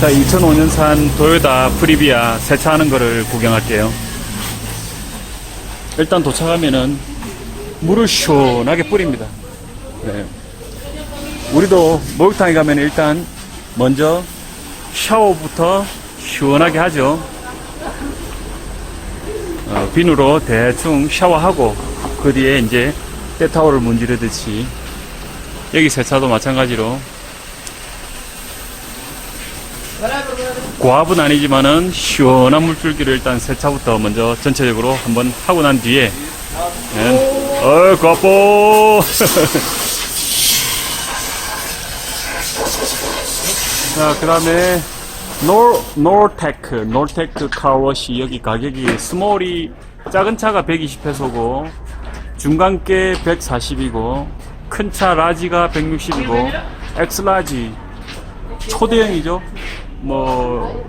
자, 2005년산 도요타 프리비아 세차하는 거를 구경할게요. 일단 도착하면은 물을 시원하게 뿌립니다. 네. 우리도 목욕탕에 가면 일단 먼저 샤워부터 시원하게 하죠. 어, 비누로 대충 샤워하고 그 뒤에 이제 때타올을 문지르듯이 여기 세차도 마찬가지로 고압은 아니지만은 시원한 물줄기를 일단 세차부터 먼저 전체적으로 한번 하고 난 뒤에 예. 어 고압보 자 그 다음에 노, 노테크. 노테크 카워시. 여기 가격이 스몰이 작은 차가 120페소고 중간께 140이고 큰 차 라지가 160이고 엑스라지. 초대형이죠 뭐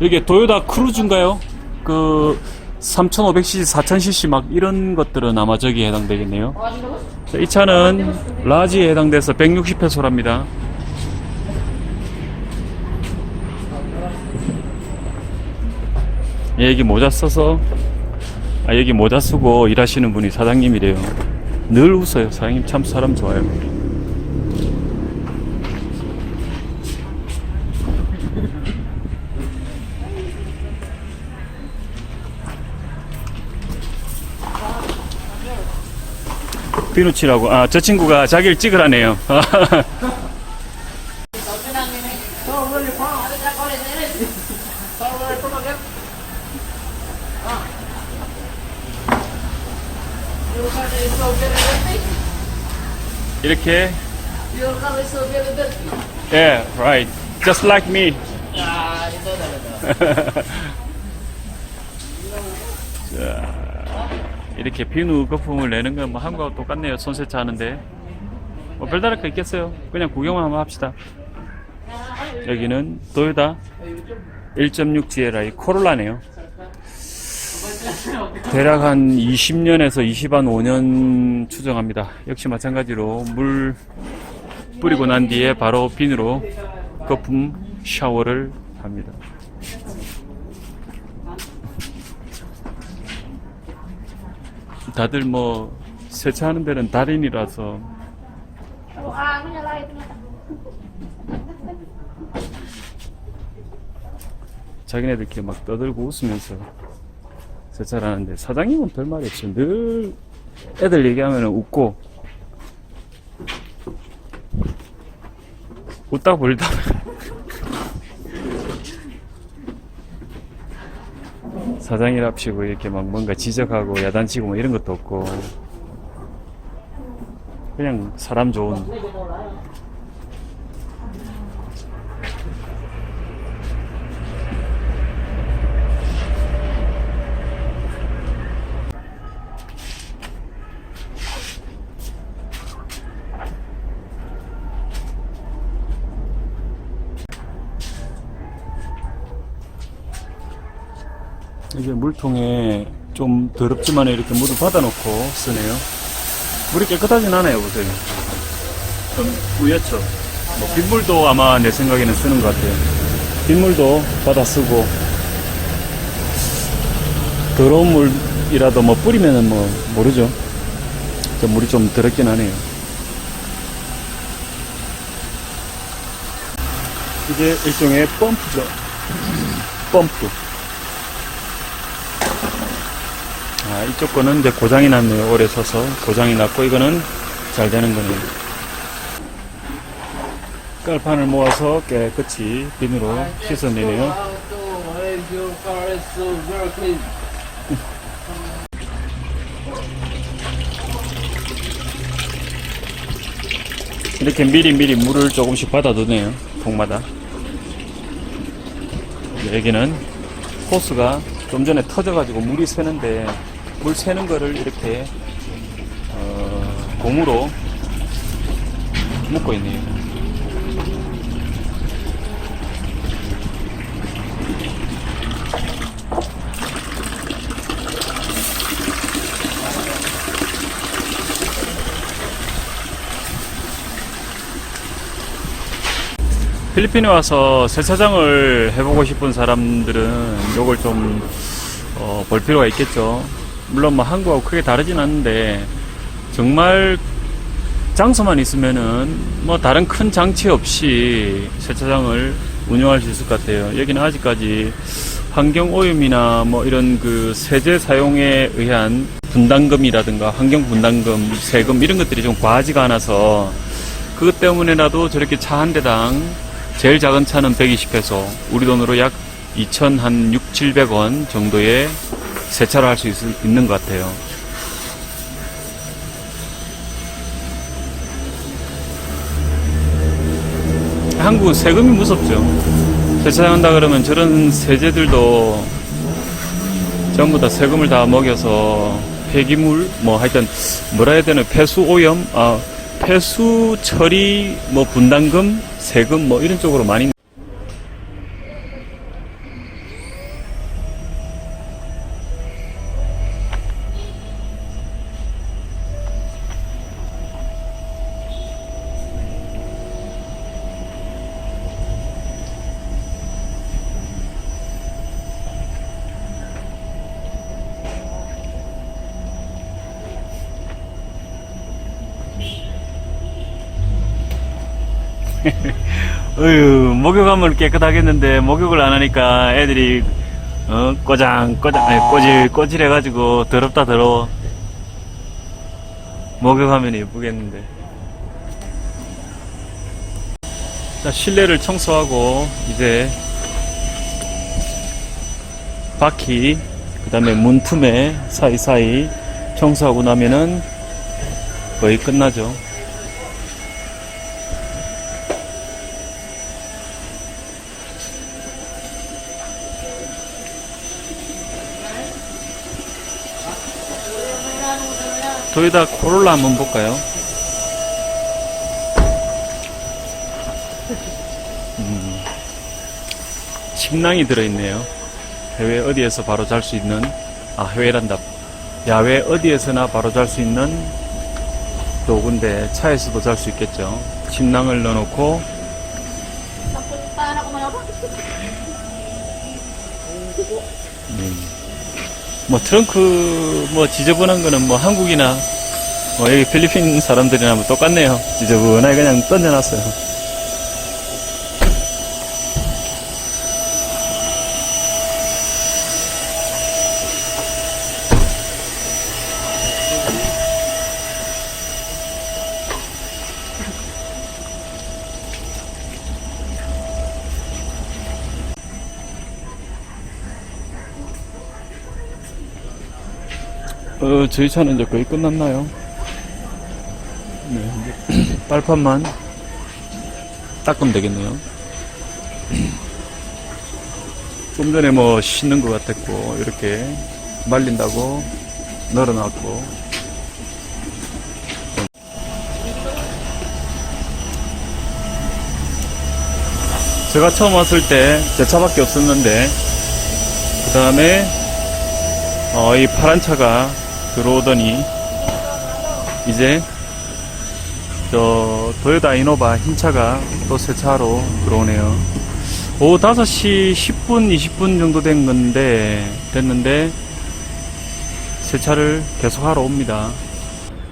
이게 도요타 크루즈인가요? 그 3500cc, 4000cc 막 이런 것들은 아마 저기에 해당되겠네요. 자, 이 차는 라지에 해당돼서 160페소랍니다. 예, 여기 모자 써서 아 여기 모자 쓰고 일하시는 분이 사장님이래요. 늘 웃어요. 사장님 참 사람 좋아요. 비누칠하고 아 저 친구가 자기를 찍으라네요. 이렇게 yeah right just like me 이렇게 비누 거품을 내는 건 뭐 한국하고 똑같네요. 손세차 하는데. 뭐 별다를 거 있겠어요? 그냥 구경만 한번 합시다. 여기는 도요타 1.6 GLI 코롤라네요. 대략 한 20년에서 25년 추정합니다. 역시 마찬가지로 물 뿌리고 난 뒤에 바로 비누로 거품 샤워를 합니다 다들 뭐 세차하는 데는 달인이라서. 자기네들끼리 막 떠들고 웃으면서 세차를 하는데 사장님은 별 말이 없어요. 늘 애들 얘기하면 웃고 웃다 볼다 사장이랍시고 이렇게 막 뭔가 지적하고 야단치고 뭐 이런 것도 없고. 그냥 사람 좋은 이게 물통에 좀 더럽지만 이렇게 물을 받아놓고 쓰네요. 물이 깨끗하진 않아요, 보세요. 좀 뿌옇죠. 뭐 빗물도 아마 내 생각에는 쓰는 것 같아요. 빗물도 받아 쓰고 더러운 물이라도 뭐 뿌리면은 뭐 모르죠. 저 물이 좀 더럽긴 하네요. 이게 일종의 펌프죠. 펌프. 아, 이쪽 거는 이제 고장이 났네요. 오래 서서 고장이 났고 이거는 잘 되는 거네요. 깔판을 모아서 깨끗이 비누로 씻어내네요. 이렇게 미리미리 물을 조금씩 받아두네요. 통마다. 여기는 호스가 좀 전에 터져가지고 물이 새는데 물 새는 거를 이렇게 어, 고무로 묶고 있네요. 필리핀에 와서 세차장을 해보고 싶은 사람들은 요걸 좀, 어, 볼 필요가 있겠죠. 물론 뭐 한국하고 크게 다르진 않는데, 정말 장소만 있으면은 뭐 다른 큰 장치 없이 세차장을 운영할 수 있을 것 같아요. 여기는 아직까지 환경 오염이나 뭐 이런 그 세제 사용에 의한 분담금이라든가 환경 분담금, 세금 이런 것들이 좀 과하지가 않아서 그것 때문에라도 저렇게 차 한 대당 제일 작은 차는 120페소, 우리 돈으로 약 2,000한 6, 700원 정도의 세차를 할 수 있는 것 같아요. 한국은 세금이 무섭죠. 세차장 한다 그러면 저런 세제들도 전부 다 세금을 다 먹여서 폐기물 뭐 하여튼 뭐라 해야 되나 폐수 오염 아 폐수 처리 뭐 분담금 세금 뭐 이런 쪽으로 많이 어휴 목욕하면 깨끗하겠는데 목욕을 안 하니까 애들이 어 꼬장 꼬장 아니 꼬질 꼬질 해가지고 더럽다 더러워. 목욕하면 예쁘겠는데. 자 실내를 청소하고 이제 바퀴 그 다음에 문틈에 사이사이 청소하고 나면은 거의 끝나죠 도요타 코롤라 한번 볼까요? 음, 침낭이 들어있네요. 해외 어디에서 바로 잘 수 있는, 아, 해외란다. 야외 어디에서나 바로 잘 수 있는 도구인데 차에서도 잘 수 있겠죠. 침낭을 넣어놓고, mga 뭐 트렁크 뭐 지저분한 거는 뭐 한국이나 뭐 여기 필리핀 사람들이나 뭐 똑같네요. 지저분하게 그냥 던져놨어요. 어, 저희 차는 이제 거의 끝났나요? 네, 이제 빨판만 닦으면 되겠네요. 좀 전에 뭐 씻는 것 같았고, 이렇게 말린다고 널어놨고. 제가 처음 왔을 때 제 차밖에 없었는데, 그 다음에 어, 이 파란 차가 들어오더니 이제 저 도요타 이노바 흰 차가 또 새 차로 들어오네요. 오후 5시 10분, 20분 정도 된 건데 됐는데 새 차를 계속 하러 옵니다.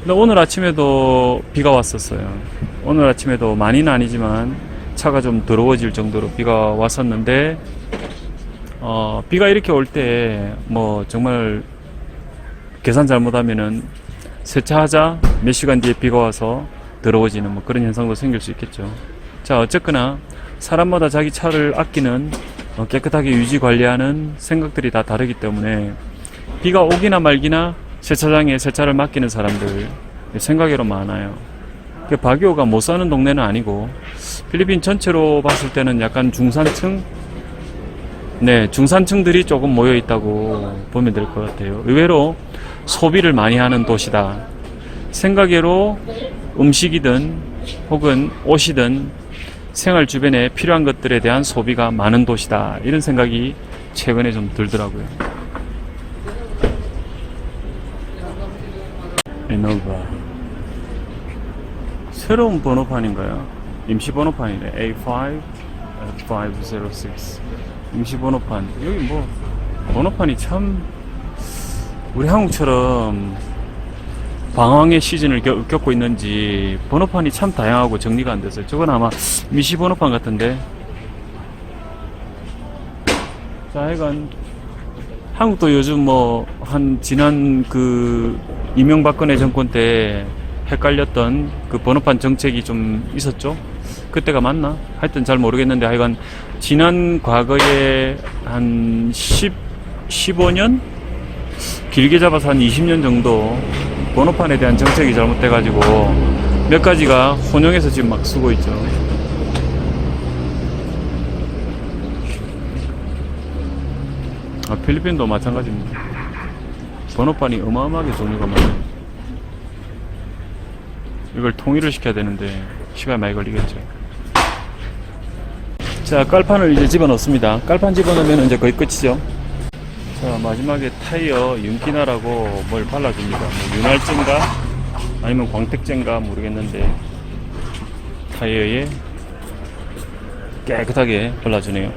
근데 오늘 아침에도 비가 왔었어요. 오늘 아침에도 많이는 아니지만 차가 좀 더러워질 정도로 비가 왔었는데 어, 비가 이렇게 올 때, 뭐, 정말, 계산 잘못하면은, 세차하자 몇 시간 뒤에 비가 와서 더러워지는 뭐 그런 현상도 생길 수 있겠죠. 자, 어쨌거나, 사람마다 자기 차를 아끼는, 어, 깨끗하게 유지 관리하는 생각들이 다 다르기 때문에, 비가 오기나 말기나 세차장에 세차를 맡기는 사람들, 생각외로 많아요. 그 바기오가 못 사는 동네는 아니고, 필리핀 전체로 봤을 때는 약간 중산층, 네, 중산층들이 조금 모여 있다고 보면 될 것 같아요. 의외로 소비를 많이 하는 도시다. 생각외로 음식이든 혹은 옷이든 생활 주변에 필요한 것들에 대한 소비가 많은 도시다. 이런 생각이 최근에 좀 들더라고요. 에노바. 새로운 번호판인가요? 임시 번호판이네. A5 506 임시 번호판 여기 뭐 번호판이 참 우리 한국처럼 방황의 시즌을 겪, 겪고 있는지 번호판이 참 다양하고 정리가 안 돼서 저건 아마 임시 번호판 같은데 자 하여간 한국도 요즘 뭐 한 지난 그 이명박근혜 정권 때 헷갈렸던 그 번호판 정책이 좀 있었죠. 그때가 맞나? 하여튼 잘 모르겠는데 하여간 지난 과거에 한 10, 15년? 길게 잡아서 한 20년 정도 번호판에 대한 정책이 잘못돼가지고 몇 가지가 혼용해서 지금 막 쓰고 있죠. 아, 필리핀도 마찬가지입니다. 번호판이 어마어마하게 종류가 많아요. 이걸 통일을 시켜야 되는데 시간이 많이 걸리겠죠. 자, 깔판을 이제 집어넣습니다. 깔판 집어넣으면 이제 거의 끝이죠. 자, 마지막에 타이어 윤기나라고 뭘 발라줍니다. 뭐 윤활제인가? 아니면 광택제인가? 모르겠는데 타이어에 깨끗하게 발라주네요.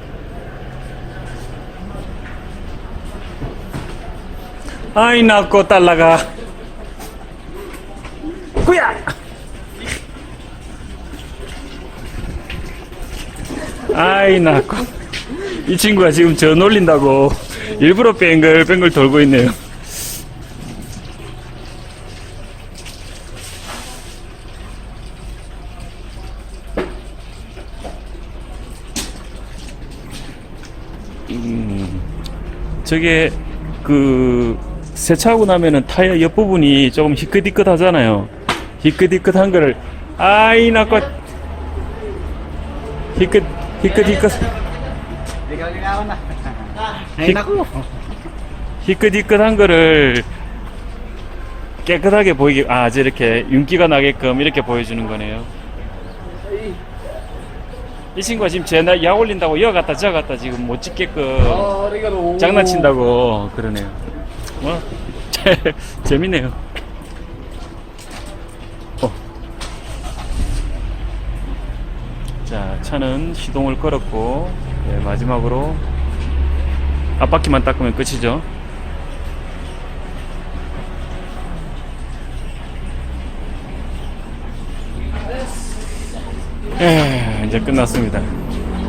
아이 나고 딸라가. 구야! 아이 나고. 이 친구가 지금 저 놀린다고 일부러 뱅글뱅글 돌고 있네요. 음, 저게 그 세차하고 나면은 타이어 옆부분이 조금 희끗희끗 하잖아요. 희끗희끗한 거를 아이 나거 희끗 희끗희끗 Ay, Hik- naku. 희끗희끗한 거를 깨끗하게 보이게 아 저렇게 윤기가 나게끔 이렇게 보여주는 거네요. 이 친구가 지금 제약 올린다고 여 갔다 저 갔다 지금 못 찍게끔 regalo. 장난친다고 그러네요. 뭐 재밌네요. 어. 자 차는 시동을 걸었고 네, 마지막으로 앞바퀴만 닦으면 끝이죠. 에, 이제 끝났습니다.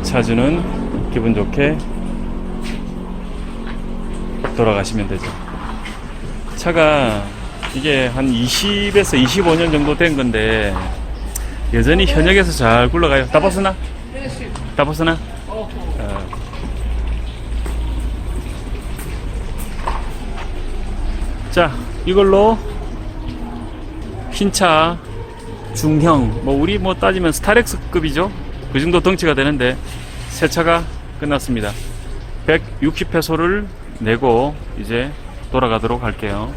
차주는 기분 좋게 돌아가시면 되죠. 차가 이게 한 20에서 25년 정도 된 건데 여전히 현역에서 잘 굴러가요. 다 벗으나? 다 벗으나? 어. 자, 이걸로 흰차 중형, 뭐 우리 뭐 따지면 스타렉스급이죠. 그 정도 덩치가 되는데 새 차가 끝났습니다. 160페소를 내고 이제 돌아가도록 할게요.